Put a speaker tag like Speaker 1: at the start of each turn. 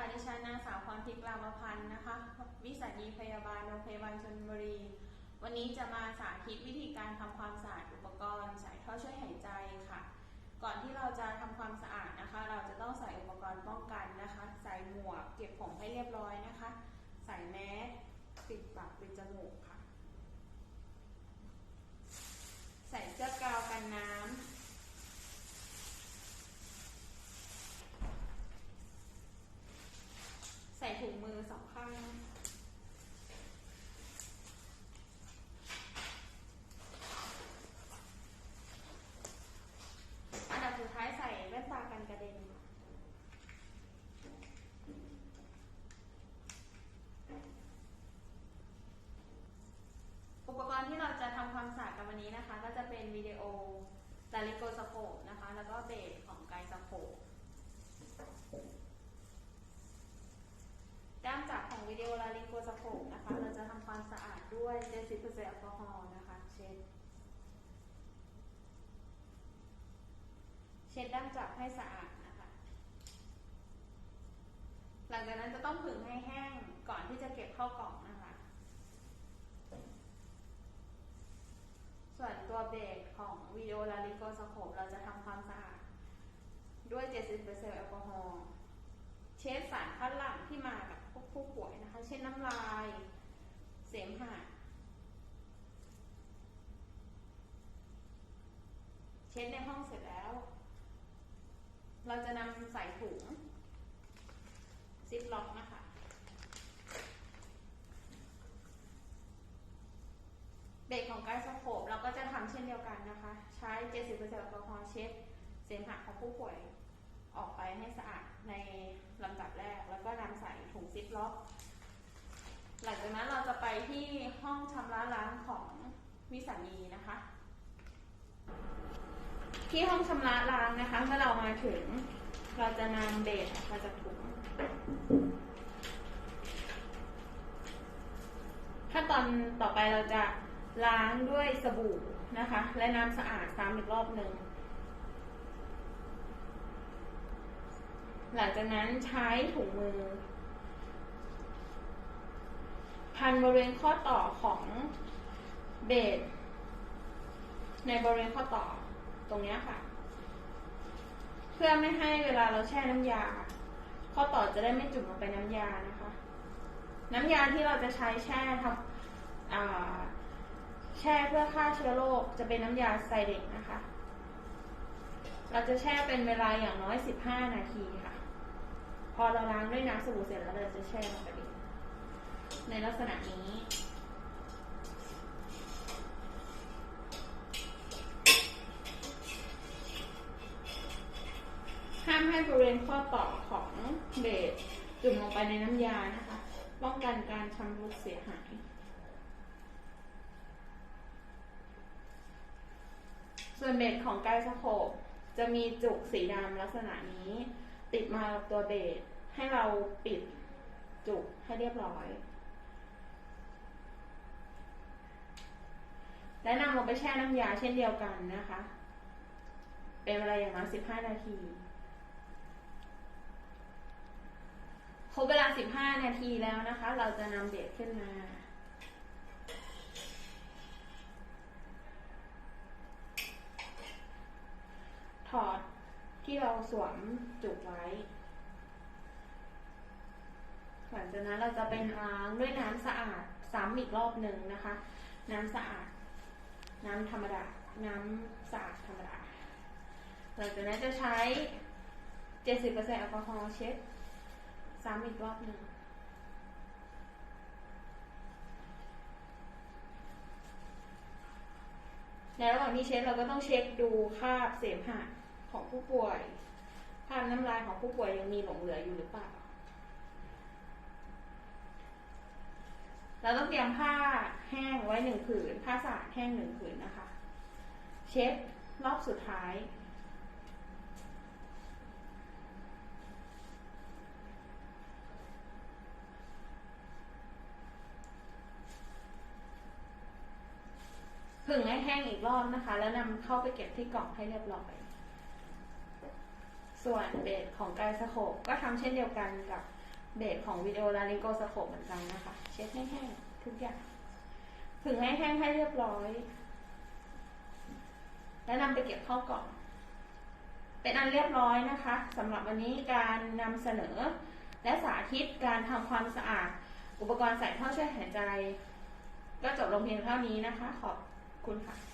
Speaker 1: ค่ะ ดิฉันนางสาวพรทิพย์รามพันธ์นะคะ วิสัญญีพยาบาลโรงพยาบาลชนบุรี วันนี้จะมาสาธิตวิธีการทำความสะอาดอุปกรณ์สายท่อช่วยหายใจค่ะ ก่อนที่เราจะทำความสะอาดนะคะ เราจะต้องใส่อุปกรณ์ป้องกันนะคะ ใส่หมวก เก็บผมให้เรียบร้อยนะคะ ใส่แมสปิดปากปิดจมูกค่ะ ใส่เสื้อกาวกันน้ำ ใส่ถุงมือสองข้าง อันดับสุดท้ายใส่แว่นตากันกระเด็นค่ะอุปกรณ์ที่เราจะทำความสะอาดกันวันนี้นะคะ ก็จะเป็นวิดีโอ ลาลิโกสโคปนะคะ แล้วก็เบสของไกสโคปด้ามจับของวิดีโอลาลิโกสโคปนะคะ เราจะทำความสะอาดด้วย 70%แอลกอฮอล์นะคะ เช็ด เช็ดด้ามจับให้สะอาดนะคะ หลังจากนั้นจะต้องผึ่งให้แห้งก่อนที่จะเก็บเข้ากล่องนะคะ ส่วนตัวเบสของวิดีโอลาลิโกสโคปเราจะทำความสะอาดด้วย 70%แอลกอฮอล์เช็ดสารคัดหลั่งที่มากับพวกผู้ป่วยนะคะ เช่นน้ำลาย เสมหะ เช็ดในห้องเสร็จแล้ว เราจะนำใส่ถุงซิปล็อกนะคะเบรกของไกด์สโคป เช่นเดียวกันนะคะ ใช้ 70%แอลกอฮอล์เช็ดเสมหะของผู้ป่วยออกไปให้สะอาดในลำดับแรก แล้วก็นำใส่ถุงซิปล็อก หลังจากนั้นเราจะไปที่ห้องชำระล้างของวิสัญญีนะคะ ที่ห้องชำระล้างนะคะ เมื่อเรามาถึงเราจะนำเบสมาจากถุงขั้นตอนต่อไปเราจะ ล้างด้วยสบู่นะคะ และน้ำสะอาดซ้ำอีกรอบหนึ่ง หลังจากนั้นใช้ถุงมือ พันบริเวณข้อต่อของเบสในบริเวณข้อต่อตรงนี้ค่ะ เพื่อไม่ให้เวลาเราแช่น้ำยา ข้อต่อจะได้ไม่จุ่มลงไปน้ำยานะคะ น้ำยาที่เราจะใช้แช่ทำอ่า แช่เพื่อฆ่าเชื้อโรคจะเป็นน้ำยาไซเด็กนะคะ เราจะแช่เป็นเวลาอย่างน้อย 15 นาทีค่ะ พอเราล้างด้วยน้ำสบู่เสร็จแล้วเราจะแช่ลงไปในลักษณะนี้ห้ามให้บริเวณข้อต่อของเบสจุ่มลงไปในน้ำยานะคะ ป้องกันการชำรุดเสียหาย ส่วนเบสของไกด์สโคปจะมีจุกสีดำลักษณะนี้ ติดมากับตัวเบสให้เราปิดจุกให้เรียบร้อย และนำลงไปแช่น้ำยาเช่นเดียวกันนะคะ เป็นเวลาอย่างน้อย15 นาทีครบเวลา 15 นาทีแล้วนะคะ เราจะนำเบสขึ้นมา ที่เราสวมจุกไว้ หลังจากนั้นเราจะเป็นล้างด้วยน้ำสะอาดซ้ำอีกรอบหนึ่งนะคะ น้ำสะอาด น้ำธรรมดา น้ำสะอาดธรรมดา หลังจากนั้นจะใช้ 70%แอลกอฮอล์เช็ดซ้ำอีกรอบหนึ่งในระหว่างที่เช็ดเราก็ต้องเช็คดูคราบเสมหะ ของผู้ป่วยคราบน้ำลายของผู้ป่วยยังมีหลงเหลืออยู่หรือเปล่า เราต้องเตรียมผ้าแห้งไว้หนึ่งผืน ผ้าสะอาดแห้งหนึ่งผืนนะคะ เช็ดรอบสุดท้ายผึ่งให้แห้งอีกรอบนะคะ แล้วนำเข้าไปเก็บที่กล่องให้เรียบร้อย ส่วนเบสของไกสโคปก็ทำเช่นเดียวกันกับเบสของวิดีโอลาริงโกสโคปเหมือนกันนะคะ เช็ดให้แห้งทุกอย่างถึงให้แห้งให้เรียบร้อย แล้วนำไปเก็บเข้ากล่อง เป็นอันเรียบร้อยนะคะสำหรับวันนี้การนำเสนอ และสาธิตการทำความสะอาด อุปกรณ์ใส่ท่อช่วยหายใจ ก็จบลงเพียงเท่านี้นะคะ ขอบคุณค่ะ